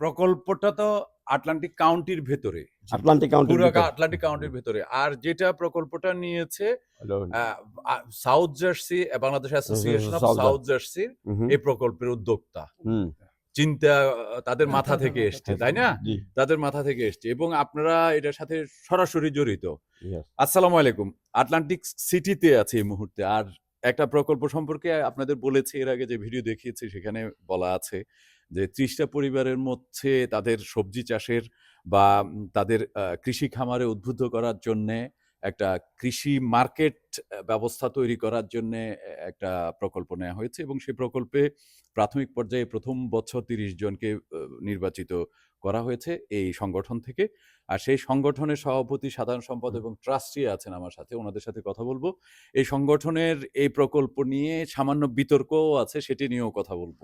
প্রকল্পটা তো আটলান্টিক কাউন্টির ভেতরে। আটলান্টিক কাউন্টির আটলান্টিক কাউন্টির ভেতরে। আর যেটা প্রকল্পটা নিয়েছে South Jersey Bangladesh association of South জার্সির এই প্রকল্পের উদ্যোক্তা। চিন্তা তাদের মাথা থেকে এসছে তাই না? তাদের মাথা থেকে এসছে। এবং আপনারা এটার সাথে সরাসরি জড়িত. আসসালামু আলাইকুম। আটলান্টিক সিটিতে আছে এই মুহূর্তে। আর একটা প্রকল্প সম্পর্কে আপনাদের বলেছি, এর আগে যে ভিডিও দেখিয়েছি সেখানে বলা আছে যে ত্রিশটা পরিবারের মধ্যে তাদের সবজি চাষের বা তাদের কৃষি খামারে উদ্বুদ্ধ করার জন্য একটা কৃষি মার্কেট ব্যবস্থা তৈরি করার জন্য একটা প্রকল্প নেওয়া হয়েছে এবং সেই প্রকল্পে প্রাথমিক পর্যায়ে প্রথম বছর তিরিশ জনকে নির্বাচিত করা হয়েছে এই সংগঠন থেকে। আর সেই সংগঠনের সভাপতি সাধারণ সম্পাদক এবং ট্রাস্টি আছেন আমার সাথে ওনাদের সাথে কথা বলব। এই সংগঠনের এই প্রকল্প নিয়ে সামান্য বিতর্কও আছে সেটি নিয়েও কথা বলব।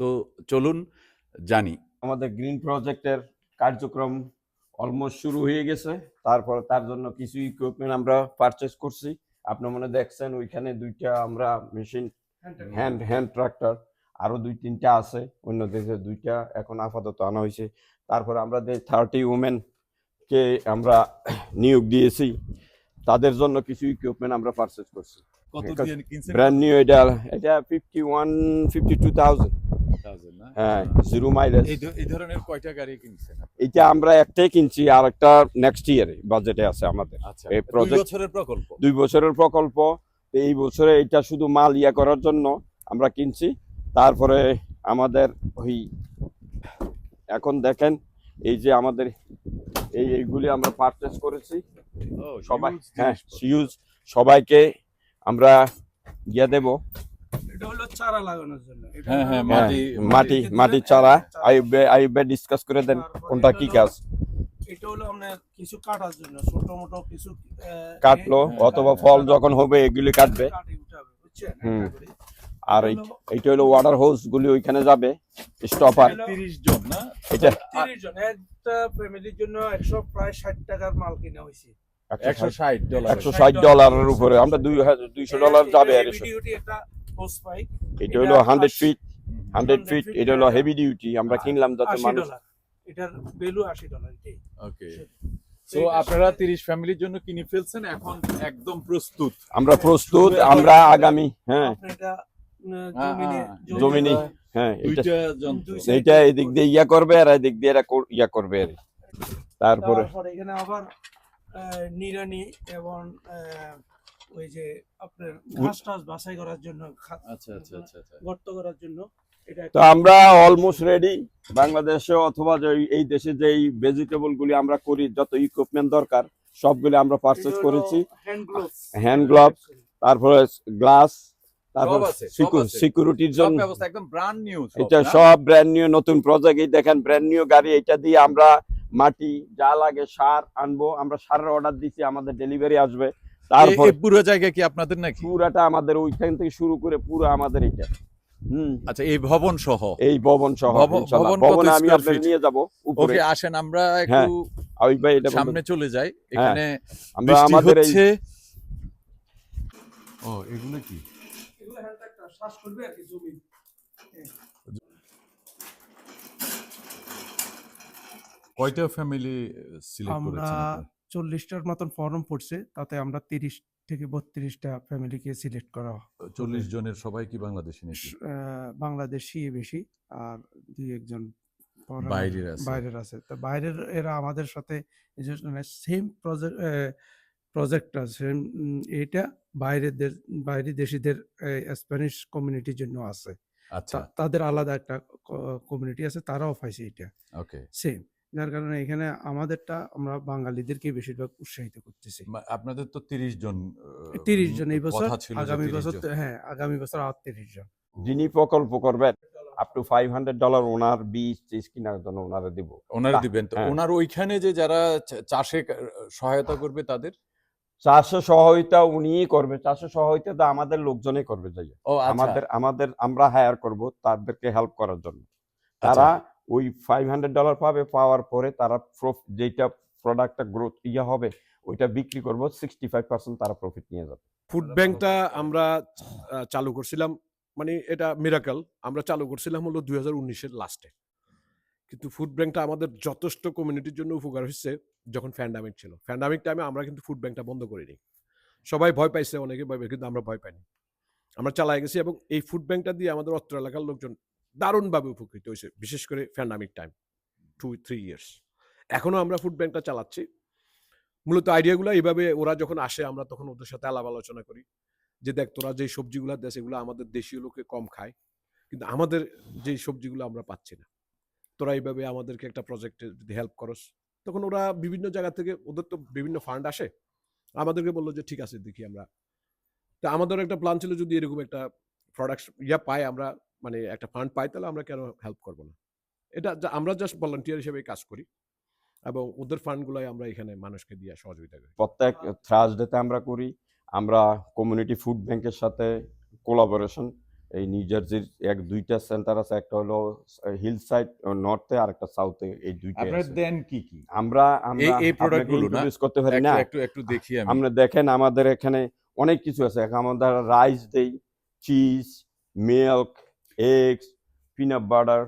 তো চলুন জানি। আমাদের গ্রিন প্রজেক্টের কার্যক্রম অলমোস্ট শুরু হয়ে গেছে। তারপর তার জন্য কিছু ইকুইপমেন্ট আমরা পারচেস করছি। আপনি মনে দেখছেন ওইখানে দুইটা আমরা মেশিন হ্যান্ড হ্যান্ড ট্রাক্টর আরও দুই তিনটা আছে। অন্য দেশে দুইটা এখন আপাতত আনা হয়েছে। তারপর আমরা যে থার্টি উমেন কে আমরা নিয়োগ দিয়েছি তাদের জন্য কিছু ইকুইপমেন্ট আমরা পারচেস করছি। কত এটা কিনছেন? ব্র্যান্ড নিউ এটা এটা fifty one fifty two thousand 1000 না? হ্যাঁ জিরো মাইলেজ এই ধরনের কয়টা গাড়ি কিনছেন এটা আমরা একটাই কিনছি আর একটা নেক্সট ইয়ারে বাজেটে আছে আমাদের। আচ্ছা এই দুই বছরের প্রকল্প? দুই বছরের প্রকল্প। এই বছরে এটা শুধু মাল ইয়া করার জন্য আমরা কিনছি। তারপরে আমাদের ওই এখন দেখেন এই যে আমাদের এই এইগুলি আমরা পারচেস করেছি। সবাই হ্যাঁ সবাইকে আমরা ইয়ে দেব। এটা হলো চারা লাগানোর জন্য। হ্যাঁ, হ্যাঁ, হ্যাঁ, মাটি- মাটি চারা। আইবে আইবে ডিসকাস করে দেন কোনটা কি কাজ এটা হলো আপনার কিছু কাটার জন্য ছোট মোটো কিছু কাটলো অথবা ফল যখন হবে এগুলি কাটবে? হুম। আর এইটা হলো ওয়াটার হোস গুলি ওইখানে যাবে স্টপার 30 জন না? এটা 30 জন। একটা ফ্যামিলির জন্য একশো প্রায় ষাট টাকার মাল কিনা হয়েছে। একশো ষাট ডলার একশো ষাট ডলারের উপরে। আমরা দুই হাজার দুইশো ডলার যাবে আর পাইপ এটা হলো হান্ড্রেড ফিট হান্ড্রেড 100 ফিট এটা হলো হেভি ডিউটি আমরা কিনলাম যাতে মানুষ। এটার ভ্যালু আশি ডলার এটাই। ওকে আপনারা সাথে- 30 ফ্যামিলির জন্য কিনে ফেলছেন এখন একদম প্রস্তুত। আমরা প্রস্তুত আমরা আগামী হ্যাঁ। এটা হ্যাঁ, জমিনে হ্যাঁ, হ্যাঁ এটা এইটা এদিক দিয়ে ইয়া করবে আর এদিক দিয়ে এরা ইয়া করবে আর তারপরে তারপরে এখানে আবার নিড়ানি এবং ওই যে আপনার ঘাস টাস বাছাই করার জন্য আচ্ছা আচ্ছা আচ্ছা আচ্ছা। গর্ত করার জন্য তো আমরা অলমোস্ট রেডি বাংলাদেশে অথবা যে এই দেশে যেই ভেজিটেবল গুলি আমরা করি যত ইকুইপমেন্ট দরকার সবগুলি আমরা পারচেজ করেছি। হ্যান্ড গ্লোভস তারপরে গ্লাস তারপর। সিকিউরিটির জন্য। একদম ব্র্যান্ড নিউ এটা সব ব্র্যান্ড নিউ নতুন প্রজেক্ট এই দেখেন ব্র্যান্ড নিউ গাড়ি এটা দিয়ে আমরা মাটি যা লাগে সার আনব। আমরা সারের অর্ডার দিছি আমাদের ডেলিভারি আসবে। তারপর এই পুরো জায়গা কি আপনাদের নাকি? পুরাটা আমাদের ওইখান থেকে শুরু করে পুরো আমাদের এটা। আচ্ছা এই ভবন সহ? এই ভবন সহ ভবন- ভবন আমি আপনাকে নিয়ে যাব উপরে। ওকে আসেন আমরা হ্যাঁ, একটু ওই ভাই এটা সামনে চলে যাই। এখানে আমরা আমাদের এই হচ্ছে। ও এগুলো কি? এগুলো হ্যান্ড ট্রাক্টর শ্বাস করবে আর কি জমি কয়টা ফ্যামিলি সিলেক্ট করেছেন? চল্লিশটার মতন ফর্ম পড়ছে তাতে আমরা তিরিশ থেকে বত্রিশটা ফ্যামিলিকে সিলেক্ট করা চল্লিশ জনের সবাই কি বাংলাদেশি নাকি? বাংলাদেশি বেশি আর দুই একজন বাইরের আছে। বাইরের আছে। তো বাইরের এরা আমাদের সাথে সেম প্রজেক্ট প্রজেক্টটা সেম এটা বাইরের দেশ- বাইরে দেশিদের স্প্যানিশ কমিউনিটির জন্য আছে। আচ্ছা। তাদের আলাদা একটা কমিউনিটি আছে তারাও পাইছে এটা। ওকে সেম যার কারণে এখানে আমাদেরটা আমরা বাঙালিদেরকে বেশিরভাগ উৎসাহিত করতেছি। আপনাদের তো তিরিশ জন তিরিশ জন এই বছর আগামী বছর হ্যাঁ আগামী বছর আর তিরিশ জন। যিনি প্রকল্প করবেন up to five hundred dollar ওনার বীজ টিজ কেনার জন্য ওনারা দিব। ওনারা দিবেন। তো হ্যাঁ। ওনার ওইখানে যে যারা চাষে সহায়তা করবে তাদের? চারশো সহায়তা উনিই করবে। চারশো সহায়তা তো আমাদের লোকজনই করবে যাই আচ্ছা। আমাদের আমাদের আমরা হায়ার করব তাদেরকে হেল্প করার জন্য। আচ্ছা। তারা ওই ফাইভ হান্ড্রেড ডলার পাবে, পাওয়ার পরে তারা যেটা প্রোডাক্টটা গ্রোথ ইয়ে হবে, ওইটা বিক্রি করব সিক্সটি ফাইভ পার্সেন্ট তারা প্রফিট নিয়ে যাবে। ফুড ব্যাংকটা আমরা চালু করছিলাম মানে এটা মিরাকল আমরা চালু করছিলাম হলো দুই হাজার উনিশের লাস্টে কিন্তু ফুড ব্যাংকটা আমাদের যথেষ্ট কমিউনিটির জন্য উপকার হচ্ছে যখন প্যান্ডামিক ছিল। প্যান্ডামিক টাইমে আমরা কিন্তু ফুড ব্যাংকটা বন্ধ করিনি। সবাই ভয় পাইছে, অনেকে ভয় কিন্তু আমরা ভয় পাইনি। আমরা চালাই গেছি এবং এই ফুড ব্যাংকটা দিয়ে আমাদের অত্র এলাকার লোকজন দারুণভাবে উপকৃত হয়েছে, বিশেষ করে pandemic time two three years এখনও আমরা ফুড ব্যাংকটা চালাচ্ছি। মূলত আইডিয়াগুলো এইভাবে ওরা যখন আসে, আমরা তখন ওদের সাথে আলাপ আলোচনা করি। যে দেখ, তোরা যে সবজিগুলো দেশ, এগুলো আমাদের দেশীয় লোকে কম খায়, কিন্তু আমাদের যে সবজিগুলো আমরা পাচ্ছি না। তোরা এইভাবে আমাদেরকে একটা প্রজেক্টে যদি হেল্প করস, তখন ওরা বিভিন্ন জায়গা থেকে, ওদের তো বিভিন্ন ফান্ড আসে। আমাদেরকে বলল যে, ঠিক আছে, দেখি আমরা। তা আমাদের একটা প্ল্যান ছিল যদি এরকম একটা প্রোডাক্ট ইয়া পাই আমরা মানে একটা ফান্ড পাই তাহলে আমরা কেন হেল্প করব না? এটা আমরা জাস্ট ভলান্টিয়ার হিসেবে কাজ করি এবং ওদের ফান্ডগুলোই আমরা এখানে মানুষকে দিয়ে সহযোগিতা করি। প্রত্যেক থার্সডেতে আমরা করি আমরা কমিউনিটি ফুড ব্যাংকের সাথে কোলাবোরেশন এই নিউ জার্সির এক দুইটা সেন্টার আছে একটা হলো হিল সাইড নর্থে আর একটা সাউথে এই দুইটা আপনারা দেন কি কি? আমরা আমরা এই- এই আপনাকে product গুলো না? করতে পারি না? একটু একটু দেখি আমি। আমরা দেখেন আমাদের এখানে অনেক কিছু আছে এখন আমাদের রাইস দেই cheese milk eggs peanut butter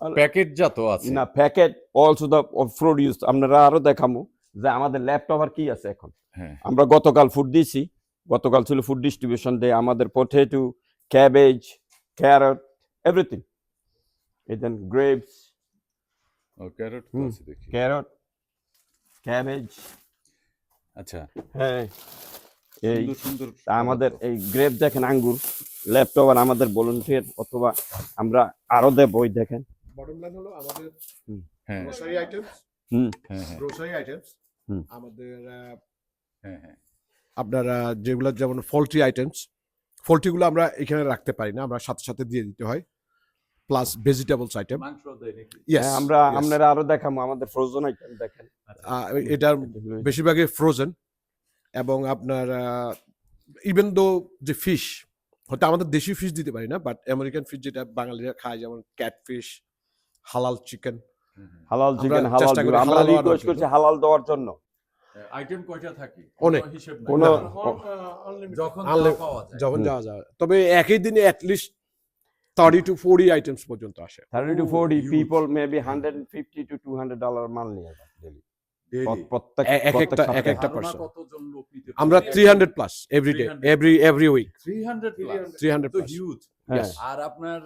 প্যাকেটজাত আছে। না প্যাকেট অলসো দ্য প্রডিউস আপনারা আরও দেখামু যে আমাদের ল্যাপটপ আর কি আছে এখন। হ্যাঁ। আমরা গতকাল ফুড দিছি। গতকাল ছিল ফুড ডিস্ট্রিবিউশন ডে আমাদের পটেটো ক্যাবেজ ক্যারট এভরিথিং দেন গ্রেপস ও ক্যারট ক্যারট ক্যাবেজ আচ্ছা। হ্যাঁ। এই সুন্দর সুন্দর আমাদের এই গ্রেপ দেখেন আঙ্গুর ল্যাপটপ আর আমাদের ভলেন্টিয়ার অথবা আমরা আরও দেব বই দেখেন। বটম লাইন হলো আমাদের হ্যাঁ। গ্রোসারি আইটেমস হুম। হ্যাঁ হ্যাঁ। Grocery items. আমাদের হ্যাঁ হ্যাঁ। আপনার যেগুলো যেমন ফল্টি আইটেমস ফল্টিগুলো আমরা এখানে রাখতে পারি না আমরা সাথে সাথে দিয়ে দিতে হয় প্লাস ভেজিটেবলস আইটেম মাংস দেয় নাকি? হ্যাঁ, আমরা আপনারা আরও দেখাবো আমাদের ফ্রোজেন আইটেম দেখেন। এটার বেশিরভাগই ফ্রোজেন এবং আপনার ইভেন দো যে ফিশ হয়তো আমাদের দেশি ফিশ দিতে পারি না বাট আমেরিকান ফিশ যেটা বাঙালিরা খায় যেমন ক্যাট ফিশ হালাল চিকেন হালাল আমরা চিকেন হালাল। আমরা দেওয়ার রিকোয়েস্ট জন্য। করছি হালাল দেওয়ার জন্য আইটেম কয়টা থাকে অনেক। কোনো হিসেব নাই। কোনো যখন পাওয়া যায় যখন যাওয়া যায় তবে একই দিনে at least thirty to forty items পর্যন্ত আসে thirty to Oh, forty huge. People maybe hundred fifty to two hundred dollar মাল নিয়ে যায়। প্রত্যেক এক একটা- এক একটা আমরা plus every day every every week 300 plus? Three hundred তো প্লাস হিউজ হ্যাঁ। আর আপনার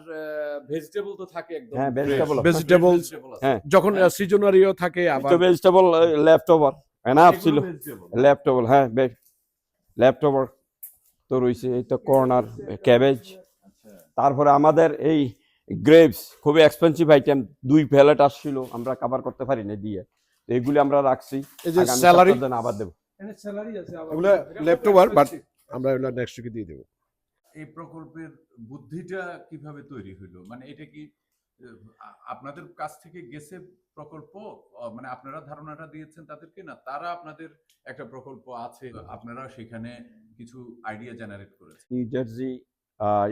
ভেজিটেবল তো থাকে একদম হ্যাঁ, vegetable আছে। হ্যাঁ। যখন সিজনারিও থাকে আবার তো ভেজিটেবল লেফট ওভার এনাফ ছিল। লেফট ওভার হ্যাঁ লেফট ওভার তো রয়েছে এই তো কর্নার ক্যাবেজ আচ্ছা। তারপরে আমাদের এই গ্রেভস খুবই এক্সপেন্সিভ আইটেম দুই প্যালেট আসছিল আমরা কভার করতে পারি না দিয়ে। এগুলি আমরা রাখছি। এই যে স্যালারি আবার দেবো। স্যালারি আছে আবার। এগুলো লেফট ওভার বাট আমরা এগুলো নেক্সট উইকে দিয়ে দেবো। এই প্রকল্পের বুদ্ধিটা কীভাবে তৈরি হইল? মানে এটা কি আপনাদের কাছ থেকে গেছে প্রকল্প? মানে আপনারা ধারণাটা দিয়েছেন তাদেরকে না? তারা আপনাদের একটা প্রকল্প আছে আপনারা সেখানে কিছু আইডিয়া জেনারেট করেছেন। New Jersey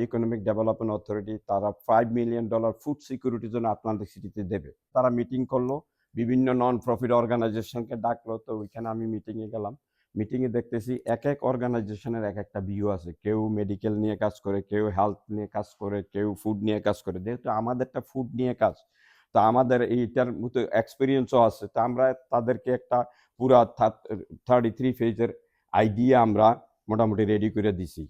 economic development authority তারা ফাইভ মিলিয়ন ডলার ফুড সিকিউরিটির জন্য আটলান্টিক সিটিতে দেবে। তারা মিটিং করল বিভিন্ন নন প্রফিট অর্গানাইজেশনকে ডাকলো, তো ওইখানে আমি মিটিংয়ে গেলাম। মিটিংয়ে দেখতেছি এক এক অর্গানাইজেশনের এক একটা ভিউ আছে। কেউ মেডিকেল নিয়ে কাজ করে, কেউ হেলথ নিয়ে কাজ করে, কেউ ফুড নিয়ে কাজ করে। যেহেতু আমাদেরটা ফুড নিয়ে কাজ, তা আমাদের এইটার মতো এক্সপিরিয়েন্সও আছে। তা আমরা তাদেরকে একটা পুরা থার্টি থ্রি ফেজের আইডিয়া আমরা মোটামুটি রেডি করে দিছি।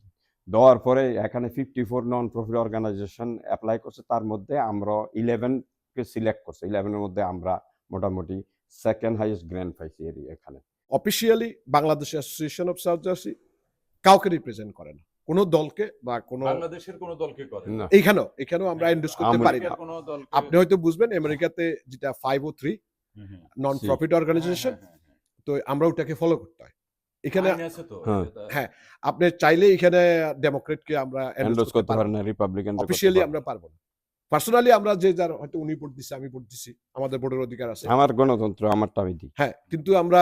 দেওয়ার পরে এখানে fifty four non profit organization apply করছে। তার মধ্যে আমরা ইলেভেনকে সিলেক্ট করছে। ইলেভেনের মধ্যে আমরা মোটামুটি সেকেন্ড হাইয়েস্ট গ্র্যান্ড পাইছি এর এখানে। Officially Bangladesh association of South Jersey কাউকে রিপ্রেজেন্ট করে না। কোনো দলকে বা কোনো বাংলাদেশের কোনো দলকে করে না। এইখানেও এখানেও আমরা এন্ডোজ করতে পারি না। আপনি হয়তো বুঝবেন আমেরিকাতে যেটা ফাইভ ও থ্রি হুম, হুম। নন প্রফিট অর্গানাইজেশন তো আমরা ওটাকে ফলো করতে হয়। এখানে আছে তো, হ্যাঁ। হ্যাঁ, আপনি চাইলে এখানে ডেমোক্রেটকে আমরা এন্ডোজ করতে পারে না রিপাবলিকান অফিসিয়ালি আমরা পারব না। পার্সোনালি আমরা যে যার হয়তো উনি ভোট দিচ্ছে আমি ভোট দিচ্ছি আমাদের ভোটের অধিকার আছে। আমার গণতন্ত্র আমারটা আমি দিই হ্যাঁ কিন্তু আমরা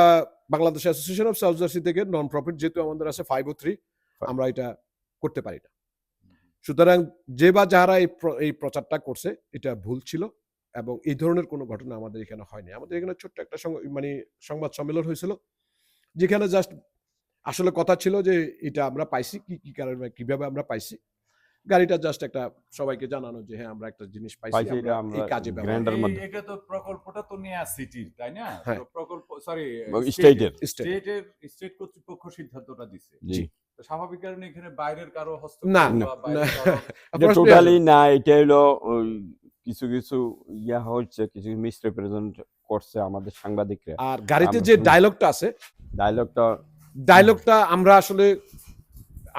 Bangladesh association of South Jersey থেকে নন প্রফিট যেহেতু আমাদের আছে ফাইভ ও থ্রি আমরা এটা করতে পারি না। সুতরাং যে বা যারা এই এই প্রচারটা করছে এটা ভুল ছিল এবং এই ধরনের কোনো ঘটনা আমাদের এখানে হয়নি। আমাদের এখানে ছোট্ট একটা মানে সংবাদ সম্মেলন হয়েছিল যেখানে জাস্ট আসলে কথা ছিল যে এটা আমরা পাইছি কি কি কারণে কীভাবে আমরা পাইছি। গাড়িটা জাস্ট একটা সবাইকে জানানো যে হ্যাঁ আমরা একটা জিনিস পাইছি আমরা এই কাজে ব্যবহার গ্র্যান্ডার এই- মধ্যে। এটা তো প্রকল্পটা তো নেয়া সিটির তাই না? হ্যাঁ। তো প্রকল্প সরি স্টেটের স্টেটের স্টেট কর্তৃপক্ষ সিদ্ধান্তটা দিছে। জি। স্বাভাবিক কারণে এখানে বাইরের কারও না, হস্তক্ষেপ না, না। টোটালি না এটা হলো কিছু কিছু ইয়া হচ্ছে কিছু মিসরিপ্রেজেন্ট করছে আমাদের সাংবাদিকরা। আর গাড়িতে যে ডায়লগটা আছে ডায়লগটা ডায়লগটা আমরা আসলে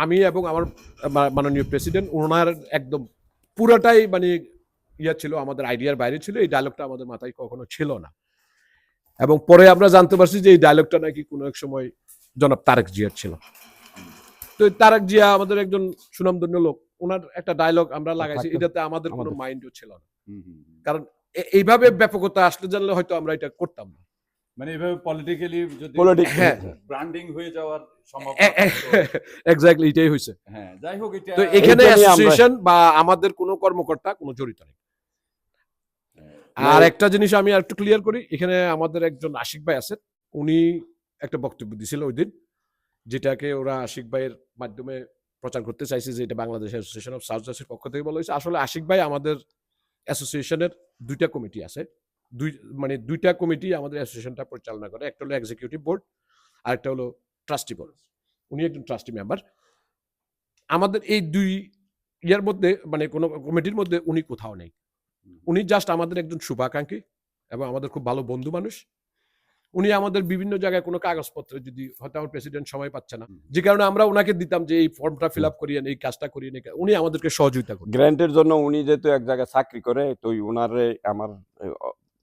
আমি এবং আমার মাননীয় প্রেসিডেন্ট ওনার একদম পুরোটাই মানে ইয়া ছিল আমাদের আইডিয়ার বাইরে ছিল এই ডায়লগটা আমাদের মাথায় কখনো ছিল না। এবং পরে আমরা জানতে পারছি যে এই ডায়লগটা নাকি কোনো এক সময় জনাব তারেক জিয়ার ছিল। তো এই তারেক জিয়া আমাদের একজন সুনামধন্য লোক ওনার একটা ডায়লগ আমরা লাগাইছি এটাতে আমাদের কোনো মাইন্ডও ছিল না। কারণ এইভাবে ব্যাপকতা আসলে জানলে হয়তো আমরা এটা করতাম না। মানে এভাবে পলিটিক্যালি যদি হ্যাঁ। ব্র্যান্ডিং হয়ে যাওয়ার। এক্স্যাক্টলি এটাই হয়েছে হ্যাঁ যাই হোক এটা তো এখানে অ্যাসোসিয়েশন বা আমাদের কোনো কর্মকর্তা কোনো জড়িত নেই আর একটা জিনিস আমি আর একটু ক্লিয়ার করি এখানে আমাদের একজন আশিক ভাই আছেন উনি একটা বক্তব্য দিছিল ওই দিন যেটাকে ওরা আশিক ভাইয়ের মাধ্যমে প্রচার করতে চাইছে যে এটা বাংলাদেশ অ্যাসোসিয়েশন অফ সাউথ পক্ষ থেকে বলা হয়েছে আসলে আশিক ভাই আমাদের অ্যাসোসিয়েশনের দুইটা কমিটি আছে দুই মানে দুইটা কমিটি আমাদের অ্যাসোসিয়েশনটা পরিচালনা করে, একটা হলো এক্সিকিউটিভ বোর্ড আর একটা হলো ট্রাস্টি বোর্ড উনি একজন ট্রাস্টি মেম্বার আমাদের এই দুই ইয়ার মধ্যে মানে কোনো কমিটির মধ্যে উনি কোথাও নেই। উনি জাস্ট আমাদের একজন শুভাকাঙ্ক্ষী এবং আমাদের খুব ভালো বন্ধু মানুষ। উনি আমাদের বিভিন্ন জায়গায় কোনো কাগজপত্রে যদি, হয়তো আমার প্রেসিডেন্ট সময় পাচ্ছে না। যে কারণে আমরা ওনাকে দিতাম যে এই ফর্মটা ফিল আপ করিয়ে, এই কাজটা করিয়ে উনি আমাদেরকে সহযোগিতা করেন গ্র্যান্টের জন্য উনি যেহেতু এক জায়গায় চাকরি করে, তো ওনারে আমার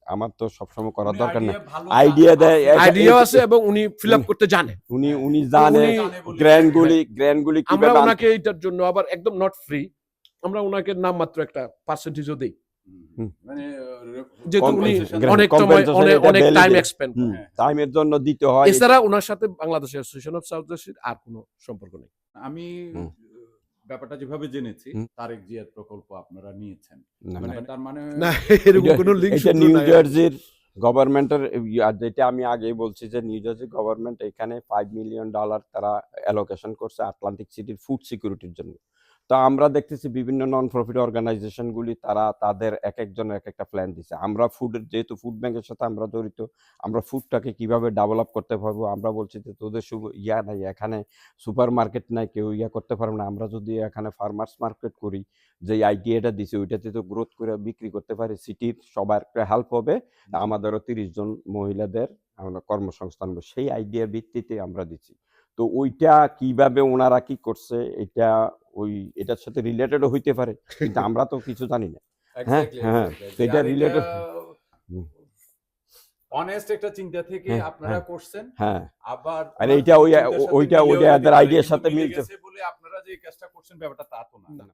আমার তো সবসময় করার দরকার না Idea দেয়, এই- আছে এবং উনি ফিল আপ করতে জানে। উনি উনি জানে গ্র্যান্ড গুলি গ্র্যান্ড গুলি আমরা ওনাকে এইটার জন্য আবার একদম নট ফ্রি আমরা ওনাকে নাম মাত্র একটা পার্সেন্টেজও দিই। মানে যেহেতু অনেক সময় টাইম। এক্সপেন্ড হ্যাঁ। টাইমের জন্য দিতে হয়। এছাড়া ওনার সাথে বাংলাদেশ অ্যাসোসিয়েশন অফ সাউথ আর কোনো সম্পর্ক নেই। আমি। ব্যাপারটা যেভাবে জেনেছি তারেক জিয়ার প্রকল্প আপনারা নিয়েছেন। মানে তার মানে না এরকম কোনো লিঙ্ক এটা নিউ জার্সির গভর্নমেন্টের যেটা আমি আগেই বলছি যে নিউ জার্সি গভর্নমেন্ট এখানে ফাইভ মিলিয়ন ডলার তারা অ্যালোকেশন করছে আটলান্টিক সিটির ফুড সিকিউরিটির জন্য। তো আমরা দেখতেছি বিভিন্ন নন প্রফিট অর্গানাইজেশনগুলি তারা তাদের এক একজনের এক একটা প্ল্যান দিছে। আমরা ফুড যেহেতু ফুড ব্যাংকের সাথে আমরা জড়িত, আমরা ফুডটাকে কীভাবে ডেভেলপ করতে পারব? আমরা বলছি যে, তোদের ইয়া নাই, এখানে সুপার মার্কেট নাই, কেউ ইয়া করতে পারবে না। আমরা যদি এখানে ফার্মার্স মার্কেট করি যে আইডিয়াটা দিছে, ওইটাতে তো গ্রোথ করে বিক্রি করতে পারি সিটির সবার হেল্প হবে আমাদেরও তিরিশ জন মহিলাদের আমরা কর্মসংস্থান সেই আইডিয়ার ভিত্তিতে আমরা দিচ্ছি তো ওইটা কীভাবে ওনারা কি করছে, এটা ওই এটার সাথে রিলেটেডও হইতে পারে কিন্তু আমরা তো কিছু জানি না হ্যাঁ, হ্যাঁ, এটা রিলেটেড অনেস্ট একটা চিন্তা থেকে হ্যাঁ, আপনারা হ্যাঁ। করছেন হ্যাঁ আবার আর এইটা ওই- ওইটা- ওই আইডিয়ার সাথে মিলে মিলছে। বলে আপনারা যে কাজটা করছেন ব্যাপারটা তা তো না।